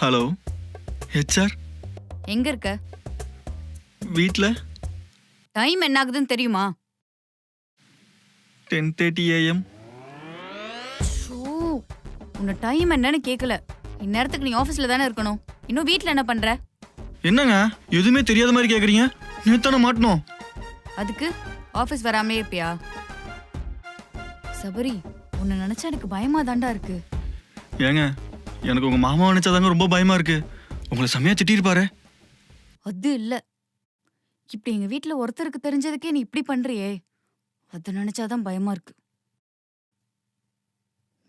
Hello HR எங்க இருக்க? வீட்டில் டைம் என்ன ஆகுதுன்னு தெரியுமா டென் தேர்ட்டி ஏஎம் உன்னை டைம் என்னன்னு கேட்கல இந்நேரத்துக்கு நீ ஆஃபீஸ்ல தானே இருக்கணும். இன்னும் வீட்ல என்ன பண்ற? என்னங்க? எதுவுமே தெரியாத மாதிரி கேட்குறீங்க நேத்தானே மாட்டணும். அதுக்கு ஆஃபீஸ் வராமலே இருப்பியா? சபரி உன்னை நினைச்சா எனக்கு பயமா தாண்டா இருக்கு. ஏங்க எனக்கு உங்கள் மாமா நினச்சாதாங்க ரொம்ப பயமாக இருக்கு. உங்களை செம்மையாக திட்டிருப்பாரு. அது இல்ல. இப்படி எங்க வீட்ல ஒருத்தருக்கு தெரிஞ்சதுக்கே நீ இப்படி பண்றியே. அதை நினைச்சாதான் பயமா இருக்கு.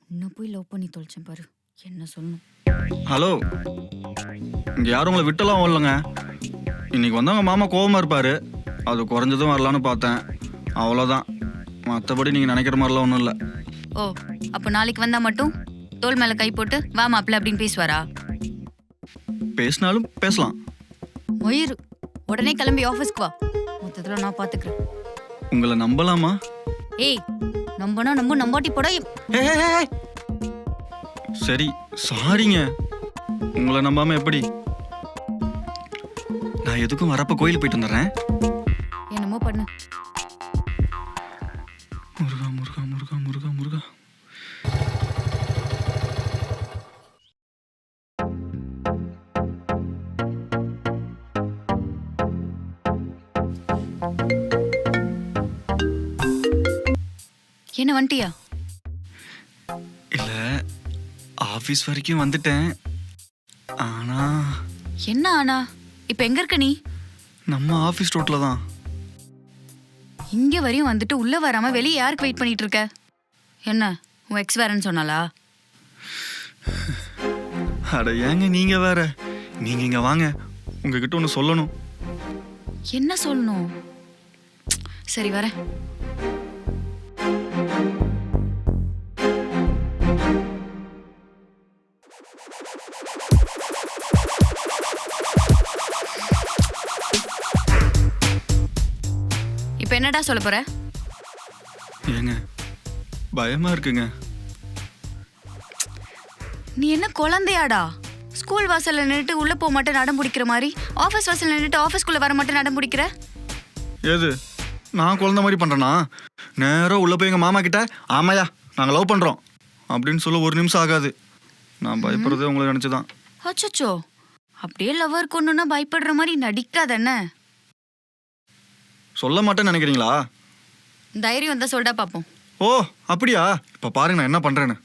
உன்னை போய் லவ் பண்ணி தொலைச்சேன் பாரு. என்ன சொல்லணும்? ஹலோ. இங்கே யாரும் உங்களை விட்டெல்லாம் வரலங்க. இன்னைக்கு வந்தவங்க மாமா கோவமாக இருப்பார். அது குறைஞ்சதும் வரலான்னு பார்த்தேன். அவ்வளோதான் மற்றபடி நீங்கள் நினைக்கிற மாதிரிலாம் ஒன்றும் இல்லை. ஓ அப்போ நாளைக்கு வந்தா மட்டும்? தோல் மேல கை போட்டு வா மாப்பிள்ள அப்படின்னு பேசுவாரா? பேசினாலும் பேசலாம். மயிறு உடனே கிளம்பி ஆஃபீஸ்க்கு வா. மொத்தத்துல நான் பாத்துக்கிறேன். உங்களை நம்பலாமா? ஏய் நம்பனா நம்ப நம்பாட்டி போட. சரி சாரிங்க உங்களை நம்பாம எப்படி? நான் எதுக்கும் வரப்ப கோயிலுக்கு போயிட்டு வந்துடுறேன். என்னமோ பண்ணு. முருகா முருகா முருகா முருகா முருகா. என்ன வந்துட்டியா இல்ல ஆபீஸ் வரைக்கும் வந்துட்டேன். ஆனா என்ன ஆனா? இப்ப எங்க இருக்க நீ? நம்ம ஆபீஸ் ரோட்ல தான். இங்க வரையும் வந்துட்டு உள்ள வராம வெளிய யாருக்கு வெயிட் பண்ணிட்டு இருக்க? என்ன உன் எக்ஸ் வேறன்னு சொன்னாளா? அட ஏங்க நீங்க வேற? நீங்க இங்க வாங்க. உங்ககிட்ட ஒன்று சொல்லணும். என்ன சொல்லணும்? சரி வரேன். இப்ப என்னடா சொல்ல போற? ஏங்க பயமா இருக்குங்க. நீ என்ன குழந்தையாடா? ஸ்கூல் வாசல்ல நின்னுட்டு உள்ள போக மாட்டேன் நடம் பிடிக்கிற மாதிரி. ஆஃபீஸ் வாசல்ல நின்னுட்டு ஆஃபீஸ்க்குள்ள வர மாட்டேன் நடம் பிடிக்கிற? ஏது நான் குழந்த மாதிரி பண்றேனா? நேரா உள்ள போய் எங்க மாமா கிட்ட ஆமாயா நாங்க லவ் பண்றோம். அப்படின்னு சொல்ல ஒரு நிமிஷம் ஆகாது. நான் பயப்படுறதே உங்களை நினைச்சுதான். அச்சச்சோ. அப்படியே லவர் கொண்டுன்னா பயப்படுற மாதிரி நடிக்காத என்ன? சொல்ல மாட்டேன்னு நினைக்கிறீங்களா? தைரியம் வந்தா சொல்டா பாப்போம். ஓ அப்படியா? இப்ப பாருங்க நான் என்ன பண்றேன்னு.